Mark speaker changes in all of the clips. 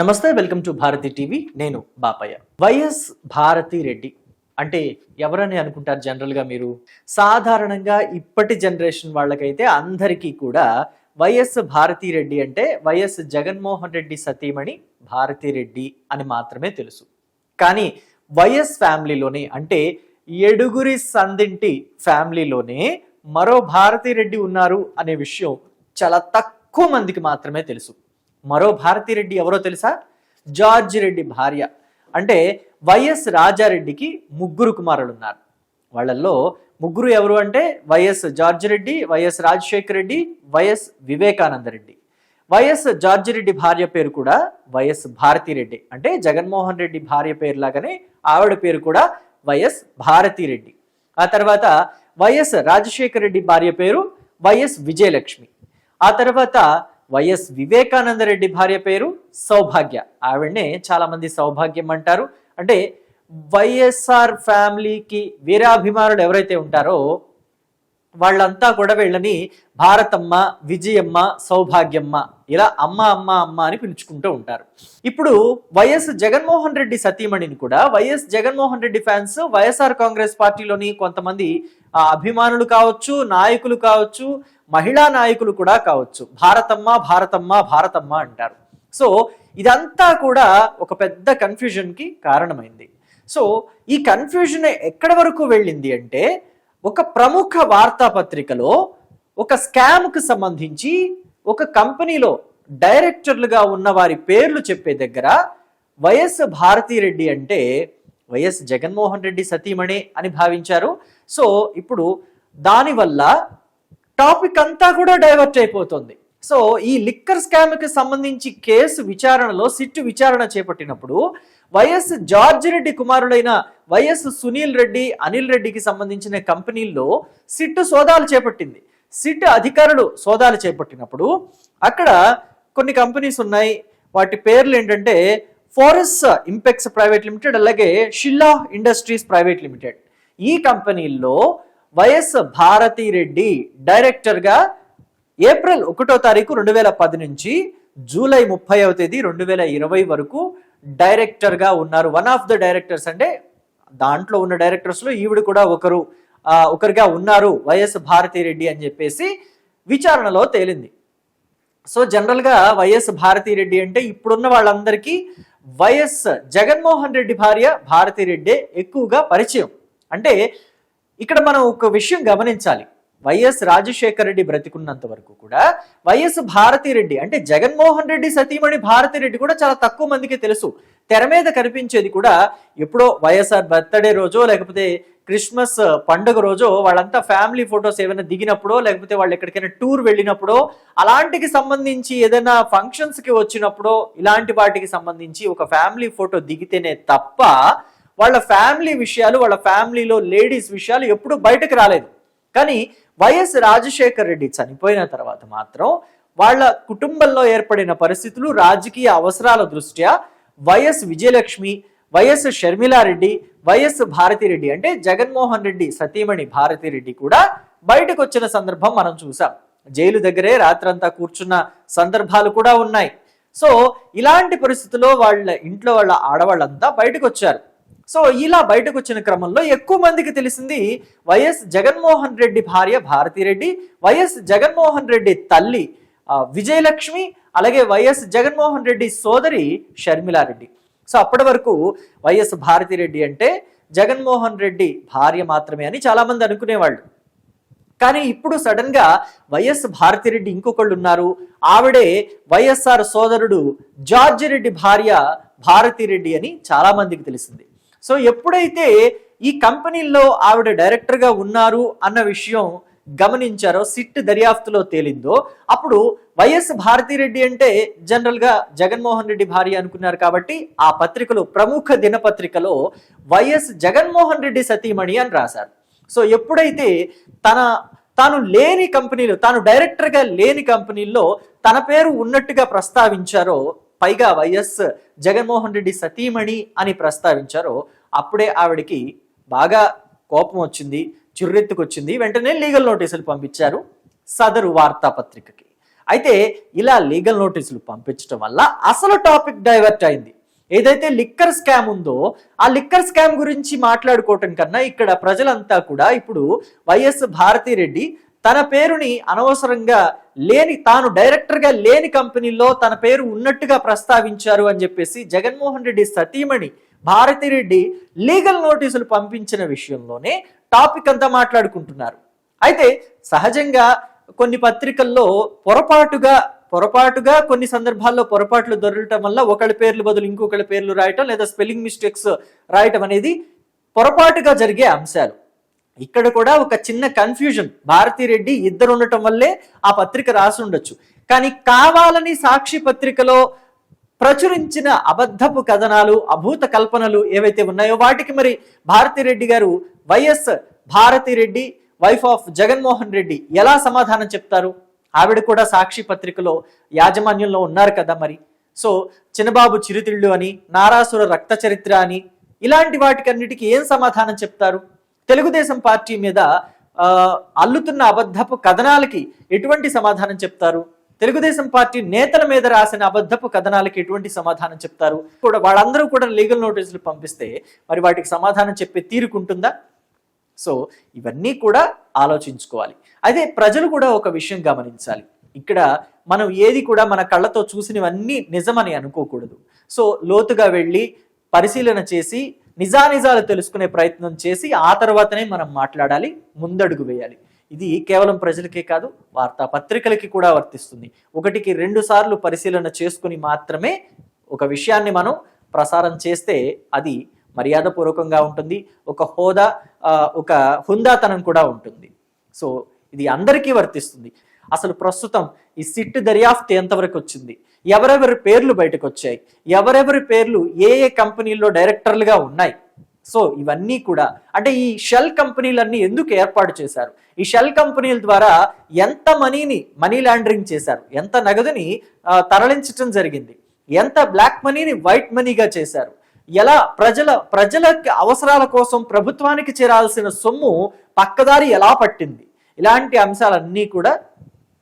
Speaker 1: నమస్తే welcome to Bharati TV. నేను Bapayya. YS Bharati Reddy. అంటే ఎవరని అనుకుంటారు జనరల్గా మీరు? సాధారణంగా ఇప్పటి జనరేషన్ వాళ్ళకైతే అందరికీ కూడా వైఎస్ భారతి రెడ్డి అంటే వైఎస్ జగన్మోహన్ రెడ్డి సతీమణి భారతి రెడ్డి అని మాత్రమే తెలుసు. కానీ వైఎస్ ఫ్యామిలీలోనే అంటే ఎడుగురి సందింటి ఫ్యామిలీలోనే మరో భారతి రెడ్డి ఉన్నారు అనే విషయం చాలా తక్కువ మందికి మాత్రమే తెలుసు. మరో భారతి రెడ్డి ఎవరో తెలుసా? జార్జ్ రెడ్డి భార్య. అంటే వైఎస్ రాజారెడ్డికి ముగ్గురు కుమారులు ఉన్నారు వాళ్ళల్లో ముగ్గురు ఎవరు అంటే YS George Reddy YS Rajasekhar Reddy YS Vivekananda Reddy. YS George Reddy భార్య పేరు కూడా వైఎస్ భారతీరెడ్డి. అంటే జగన్మోహన్ రెడ్డి భార్య పేరు లాగానే ఆవిడ పేరు కూడా వైఎస్ భారతీరెడ్డి. ఆ తర్వాత వైఎస్ రాజశేఖర రెడ్డి భార్య పేరు వైఎస్ విజయలక్ష్మి. ఆ తర్వాత వైఎస్ వివేకానంద రెడ్డి భార్య పేరు సౌభాగ్య. ఆవిడనే చాలా మంది సౌభాగ్యం అంటారు. అంటే వైఎస్ఆర్ ఫ్యామిలీకి వీరాభిమానులు ఎవరైతే ఉంటారో వాళ్ళంతా కూడా వీళ్ళని భారతమ్మ విజయమ్మ సౌభాగ్యమ్మ ఇలా అమ్మ అమ్మ అమ్మ అని పిలుచుకుంటూ ఉంటారు. ఇప్పుడు వైఎస్ జగన్మోహన్ రెడ్డి సతీమణిని కూడా YS Jaganmohan Reddy fans YSR Congress పార్టీలోని కొంతమంది అభిమానులు కావచ్చు నాయకులు కావచ్చు మహిళా నాయకులు కూడా కావచ్చు. భారతమ్మ భారతమ్మ భారతమ్మ అంటారు. సో ఇదంతా కూడా ఒక పెద్ద కన్ఫ్యూజన్కి కారణమైంది. సో ఈ కన్ఫ్యూజన్ ఎక్కడి వరకు వెళ్ళింది అంటే ఒక ప్రముఖ వార్తాపత్రికలో ఒక స్కామ్కు సంబంధించి ఒక కంపెనీలో డైరెక్టర్లుగా ఉన్న వారి పేర్లు చెప్పే దగ్గర వైఎస్ భారతిరెడ్డి అంటే వైఎస్ జగన్మోహన్ రెడ్డి సతీమణి అని భావించారు. సో ఇప్పుడు దానివల్ల టాపిక్ అంతా కూడా డైవర్ట్ అయిపోతుంది. సో ఈ లిక్కర్ స్కామ్కి సంబంధించి కేసు విచారణలో సిట్టు విచారణ చేపట్టినప్పుడు వైఎస్ జార్జ్ రెడ్డి కుమారుడైన వైఎస్ సునీల్ రెడ్డి అనిల్ రెడ్డికి సంబంధించిన కంపెనీల్లో సిట్టు సోదాలు చేపట్టింది. సిట్ అధికారులు సోదాలు చేపట్టినప్పుడు అక్కడ కొన్ని కంపెనీస్ ఉన్నాయి. వాటి పేర్లు ఏంటంటే ఫోరెస్ ఇంపెక్స్ ప్రైవేట్ లిమిటెడ్ అలాగే షిల్లా ఇండస్ట్రీస్ ప్రైవేట్ లిమిటెడ్. ఈ కంపెనీల్లో వైఎస్ భారతి రెడ్డి డైరెక్టర్గా ఏప్రిల్ ఒకటో తారీఖు రెండు వేల పది నుంచి జూలై ముప్పైవ తేదీ రెండు వేల ఇరవై వరకు డైరెక్టర్గా ఉన్నారు. వన్ ఆఫ్ ద డైరెక్టర్స్ అంటే దాంట్లో ఉన్న డైరెక్టర్స్లో ఈవిడ కూడా ఒకరు ఒకరిగా ఉన్నారు. వైఎస్ భారతి రెడ్డి అని చెప్పేసి విచారణలో తేలింది. సో జనరల్గా వైఎస్ భారతిరెడ్డి అంటే ఇప్పుడున్న వాళ్ళందరికీ వైఎస్ జగన్మోహన్ రెడ్డి భార్య భారతిరెడ్డి ఎక్కువగా పరిచయం. అంటే ఇక్కడ మనం ఒక విషయం గమనించాలి. వైఎస్ రాజశేఖర రెడ్డి బ్రతికున్నంత వరకు కూడా వైఎస్ భారతి రెడ్డి అంటే జగన్మోహన్ రెడ్డి సతీమణి భారతి రెడ్డి కూడా చాలా తక్కువ మందికి తెలుసు. తెర మీద కనిపించేది కూడా ఎప్పుడో వైఎస్ఆర్ బర్త్డే రోజో లేకపోతే క్రిస్మస్ పండుగ రోజో వాళ్ళంతా ఫ్యామిలీ ఫొటోస్ ఏమైనా దిగినప్పుడో లేకపోతే వాళ్ళు ఎక్కడికైనా టూర్ వెళ్ళినప్పుడో అలాంటికి సంబంధించి ఏదైనా ఫంక్షన్స్కి వచ్చినప్పుడో ఇలాంటి వాటికి సంబంధించి ఒక ఫ్యామిలీ ఫోటో దిగితేనే తప్ప వాళ్ళ ఫ్యామిలీ విషయాలు వాళ్ళ ఫ్యామిలీలో లేడీస్ విషయాలు ఎప్పుడు బయటకు రాలేదు. కానీ వైఎస్ రాజశేఖర్ రెడ్డి చనిపోయిన తర్వాత మాత్రం వాళ్ళ కుటుంబంలో ఏర్పడిన పరిస్థితులు రాజకీయ అవసరాల దృష్ట్యా YS Vijayalakshmi YS Sharmila Reddy YS Bharathi Reddy అంటే జగన్మోహన్ రెడ్డి సతీమణి భారతిరెడ్డి కూడా బయటకు వచ్చిన సందర్భం మనం చూసాం. జైలు దగ్గరే రాత్రంతా కూర్చున్న సందర్భాలు కూడా ఉన్నాయి. సో ఇలాంటి పరిస్థితుల్లో వాళ్ళ ఇంట్లో వాళ్ళ ఆడవాళ్ళంతా బయటకు వచ్చారు సో ఇలా బయటకు వచ్చిన క్రమంలో ఎక్కువ మందికి తెలిసింది వైఎస్ జగన్మోహన్ రెడ్డి భార్య భారతిరెడ్డి వైఎస్ జగన్మోహన్ రెడ్డి తల్లి విజయలక్ష్మి అలాగే వైఎస్ జగన్మోహన్ రెడ్డి సోదరి షర్మిలారెడ్డి సో అప్పటి వరకు వైఎస్ భారతిరెడ్డి అంటే జగన్మోహన్ రెడ్డి భార్య మాత్రమే అని చాలామంది అనుకునేవాళ్ళు. కానీ ఇప్పుడు సడన్గా వైఎస్ భారతిరెడ్డి ఇంకొకళ్ళు ఉన్నారు. ఆవిడే వైఎస్ఆర్ సోదరుడు జార్జి రెడ్డి భార్య భారతిరెడ్డి అని చాలా మందికి తెలిసింది. సో ఎప్పుడైతే ఈ కంపెనీల్లో ఆవిడ డైరెక్టర్గా ఉన్నారు అన్న విషయం గమనించారో సిట్ దర్యాప్తులో తేలిందో అప్పుడు వైఎస్ భారతిరెడ్డి అంటే జనరల్గా జగన్మోహన్ రెడ్డి భార్య అనుకున్నారు కాబట్టి ఆ పత్రికలో ప్రముఖ దినపత్రికలో వైఎస్ జగన్మోహన్ రెడ్డి సతీమణి అని రాశారు. సో ఎప్పుడైతే తన తాను లేని కంపెనీలు తాను డైరెక్టర్గా లేని కంపెనీల్లో తన పేరు ఉన్నట్టుగా ప్రస్తావించారో పైగా వైఎస్ జగన్మోహన్ రెడ్డి సతీమణి అని ప్రస్తావించారో అప్పుడే ఆవిడకి బాగా కోపం వచ్చింది చిర్రెత్తుకొచ్చింది. వెంటనే లీగల్ నోటీసులు పంపించారు సదరు వార్తాపత్రికకి. అయితే ఇలా లీగల్ నోటీసులు పంపించడం వల్ల అసలు టాపిక్ డైవర్ట్ అయింది. ఏదైతే లిక్కర్ స్కామ్ ఉందో ఆ లిక్కర్ స్కామ్ గురించి మాట్లాడుకోవటం కన్నా ఇక్కడ ప్రజలంతా కూడా ఇప్పుడు వైఎస్ భారతిరెడ్డి తన పేరుని అనవసరంగా లేని తాను డైరెక్టర్గా లేని కంపెనీలో తన పేరు ఉన్నట్టుగా ప్రస్తావించారు అని చెప్పేసి జగన్మోహన్ రెడ్డి సతీమణి భారతిరెడ్డి లీగల్ నోటీసులు పంపించిన విషయంలోనే టాపిక్ అంతా మాట్లాడుకుంటున్నారు. అయితే సహజంగా కొన్ని పత్రికల్లో పొరపాటుగా పొరపాటుగా కొన్ని సందర్భాల్లో పొరపాట్లు దొరకటం వల్ల ఒకళ్ళ పేర్లు బదులు ఇంకొకళ్ళ పేర్లు రాయటం లేదా స్పెల్లింగ్ మిస్టేక్స్ రాయటం అనేది పొరపాటుగా జరిగే అంశాలు. ఇక్కడ కూడా ఒక చిన్న కన్ఫ్యూజన్ భారతిరెడ్డి ఇద్దరు ఉండటం వల్లే ఆ పత్రిక రాసి ఉండొచ్చు కానీ కావాలని సాక్షి పత్రికలో ప్రచురించిన అబద్ధపు కథనాలు అభూత కల్పనలు ఏవైతే ఉన్నాయో వాటికి మరి Bharathi Reddy garu YS Bharathi Reddy wife of Jaganmohan Reddy ఎలా సమాధానం చెప్తారు? ఆవిడ కూడా సాక్షి పత్రికలో యాజమాన్యంలో ఉన్నారు కదా మరి. సో చిన్నబాబు చిరుతిళ్ళు అని నారాసుర రక్త చరిత్ర అని ఇలాంటి వాటికన్నిటికీ ఏం సమాధానం చెప్తారు? తెలుగుదేశం పార్టీ మీద అల్లుతున్న అబద్ధపు కథనాలకి ఎటువంటి సమాధానం చెప్తారు? తెలుగుదేశం పార్టీ నేతల మీద రాసిన అబద్ధపు కథనాలకి ఎటువంటి సమాధానం చెప్తారు? కూడా వాళ్ళందరూ కూడా లీగల్ నోటీసులు పంపిస్తే మరి వాటికి సమాధానం చెప్పే తీరుకుంటుందా సో ఇవన్నీ కూడా ఆలోచించుకోవాలి. అయితే ప్రజలు కూడా ఒక విషయం గమనించాలి. ఇక్కడ మనం ఏది కూడా మన కళ్ళతో చూసినవన్నీ నిజమని అనుకోకూడదు. సో లోతుగా వెళ్ళి పరిశీలన చేసి నిజానిజాలు తెలుసుకునే ప్రయత్నం చేసి ఆ తర్వాతనే మనం మాట్లాడాలి ముందడుగు వేయాలి. ఇది కేవలం ప్రజలకే కాదు వార్తాపత్రికలకి కూడా వర్తిస్తుంది. ఒకటికి రెండు సార్లు పరిశీలన చేసుకుని మాత్రమే ఒక విషయాన్ని మనం ప్రసారం చేస్తే అది మర్యాదపూర్వకంగా ఉంటుంది ఒక హోదా ఒక హుందాతనం కూడా ఉంటుంది. సో ఇది అందరికీ వర్తిస్తుంది. అసలు ప్రస్తుతం ఈ సిట్ దర్యాప్తు ఎంతవరకు వచ్చింది? ఎవరెవరి పేర్లు బయటకు వచ్చాయి ఎవరెవరి పేర్లు ఏ ఏ కంపెనీల్లో డైరెక్టర్లుగా ఉన్నాయి. సో ఇవన్నీ కూడా అంటే ఈ షెల్ కంపెనీలన్నీ ఎందుకు ఏర్పాటు చేశారు? ఈ షెల్ కంపెనీల ద్వారా ఎంత మనీని మనీ లాండరింగ్ చేశారు? ఎంత నగదుని తరలించడం తరలించటం జరిగింది? ఎంత బ్లాక్ మనీని వైట్ మనీగా చేశారు? ఎలా ప్రజల ప్రజల అవసరాల కోసం ప్రభుత్వానికి చేరాల్సిన సొమ్ము పక్కదారి ఎలా పట్టింది? ఇలాంటి అంశాలన్నీ కూడా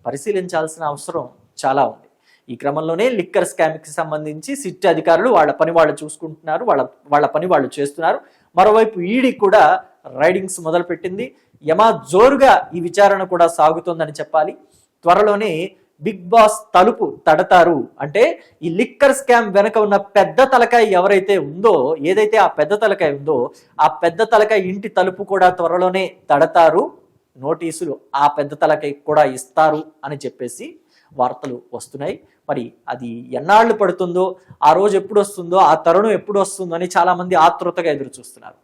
Speaker 1: పరిశీలించాల్సిన అవసరం చాలా ఉంది. ఈ క్రమంలోనే లిక్కర్ స్కామ్కి సంబంధించి సిట్ అధికారులు వాళ్ళ పని వాళ్ళు చూసుకుంటున్నారు వాళ్ళ వాళ్ళ పని వాళ్ళు చేస్తున్నారు. మరోవైపు ఈడీ కూడా రైడింగ్స్ మొదలుపెట్టింది. యమా జోరుగా ఈ విచారణ కూడా సాగుతోందని చెప్పాలి. త్వరలోనే బిగ్ బాస్ తలుపు తడతారు. అంటే ఈ లిక్కర్ స్కామ్ వెనక ఉన్న పెద్ద తలకాయ ఎవరైతే ఉందో ఏదైతే ఆ పెద్ద తలకాయ ఉందో ఆ పెద్ద తలకాయ ఇంటి తలుపు కూడా త్వరలోనే తడతారు. నోటీసులు ఆ పెద్ద తలకాయ కూడా ఇస్తారు అని చెప్పేసి వార్తలు వస్తున్నాయి. మరి అది ఎన్నాళ్ళు పడుతుందో ఆ రోజు ఎప్పుడు వస్తుందో ఆ తరుణం ఎప్పుడు వస్తుందో అని చాలామంది ఆతృతగా ఎదురు చూస్తున్నారు